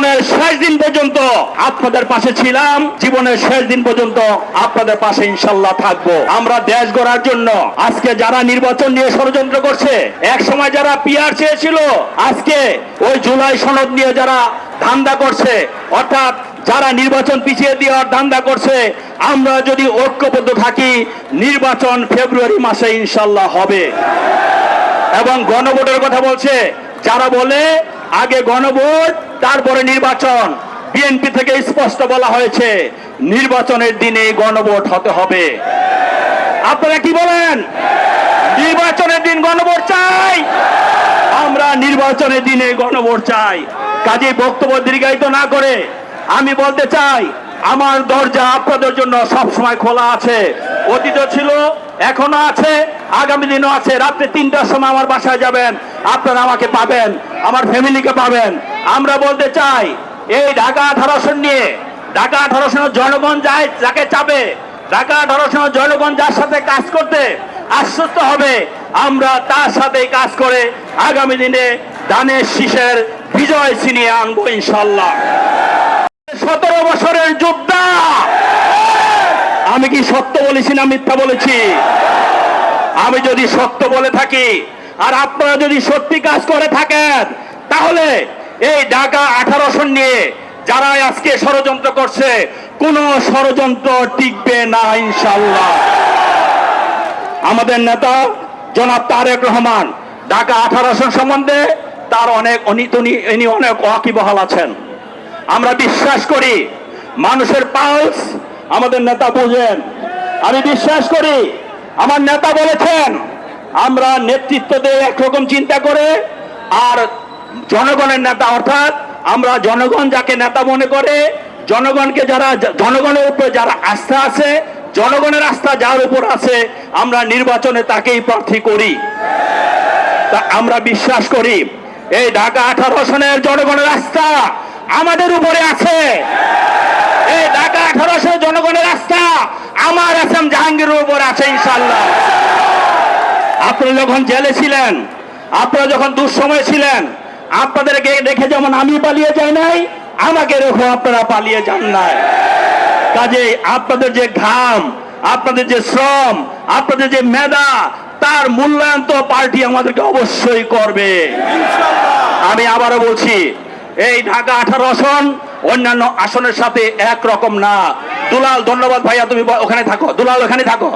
জীবনের শেষ দিন পর্যন্ত আপনাদের পাশে ছিলাম। জীবনের শেষ দিন পর্যন্ত আপনাদের পাশে ইনশাল্লাহ থাকব। আমরা দেশ গড়ার জন্য আজকে যারা নির্বাচন নিয়ে ষড়যন্ত্র করছে, এক সময় যারা পিয়ার চেয়েছিল, আজকে ওই জুলাই সনদ নিয়ে যারা ধান্দা করছে, অর্থাৎ যারা নির্বাচন পিছিয়ে দেওয়ার ধান্দা করছে, আমরা যদি ঐক্যবদ্ধ থাকি, নির্বাচন ফেব্রুয়ারি মাসে ইনশাল্লাহ হবে। এবং গণভোটের কথা বলছে, যারা বলে, আগে গণভোট তারপরে নির্বাচন। বিএনপি থেকে স্পষ্ট বলা হয়েছে, নির্বাচনের দিনে গণভোট হতে হবে। আপনারা কি বলেন? নির্বাচনের দিন গণভোট চাই। আমরা নির্বাচনের দিনে গণভোট চাই। কাজে বক্তব্য দীর্ঘায়িত না করে আমি বলতে চাই, আমার দরজা আপনাদের জন্য সব সময় খোলা আছে। অতীত ছিল, এখনও আছে, আগামী দিনও আছে। রাত্রে তিনটার সময় আমার বাসায় যাবেন, আপনারা আমাকে পাবেন, আমার ফ্যামিলিকে পাবেন। আমরা বলতে চাই, এই ঢাকা আঠারোশো নিয়ে, ঢাকা আঠারোশো জনগণ যায় যাকে চাবে ঢাকা আঠারোশো জনগণ যার সাথে কাজ করতে আশ্বস্ত হবে, আমরা তার সাথে কাজ করে আগামী দিনে দানের শীষের বিজয় ছিনিয়ে আনব ইনশাল্লাহ। সতেরো বছরের যোদ্ধা! আমি কি সত্য বলেছি না মিথ্যা বলেছি? আমি যদি সত্য বলে থাকি, আর আপনারা যদি সত্যি কাজ করে থাকেন, তাহলে এই ঢাকা আঠারোশো নিয়ে যারা আজকে ষড়যন্ত্র করছে, কোন ষড়যন্ত্র টিকবে না ইনশাল্লাহ আমাদের নেতা জনাব তারেক রহমান, ঢাকা আঠারোশো সম্বন্ধে তার অনেক ইনি অনেক ওয়াকিবহাল আছেন। আমরা বিশ্বাস করি, মানুষের পালস আমাদের নেতা বুঝেন। আমি বিশ্বাস করি, আমার নেতা বলেছেন, আমরা নেতৃত্ব দিয়ে একরকম চিন্তা করে আর জনগণের নেতা, অর্থাৎ আমরা জনগণ যাকে নেতা মনে করে, জনগণকে যারা, জনগণের উপরে যারা আস্থা আছে, জনগণের আস্থা যার উপর আছে, আমরা নির্বাচনে তাকেই প্রার্থী করি। তা আমরা বিশ্বাস করি, এই ঢাকা আঠারো সনের জনগণের আস্থা আমাদের উপরে আছে। এই ঢাকা আঠারোশো জনগণের আস্থা আমার আসাম জাহাঙ্গীরের উপর আছে ইনশাল্লাহ আপনি যখন জেলে ছিলেন, আপনারা যখন দুঃসময় ছিলেন আপনাদেরকে দেখে যেমন আমি পালিয়ে যাই নাই আমাকে রেখো আপনারা পালিয়ে যান নাই। কাজে আপনাদের যে ঘাম আপনাদের যে শ্রম আপনাদের যে মেধা তার মূল্যায়ন তো পার্টি আমাদেরকে অবশ্যই করবে। আমি আবারও বলছি এই ঢাকা আঠারো আসন অন্যান্য আসনের সাথে এক রকম না। দুলাল ধন্যবাদ ভাইয়া তুমি ওখানে থাকো। দুলাল ওখানে থাকো।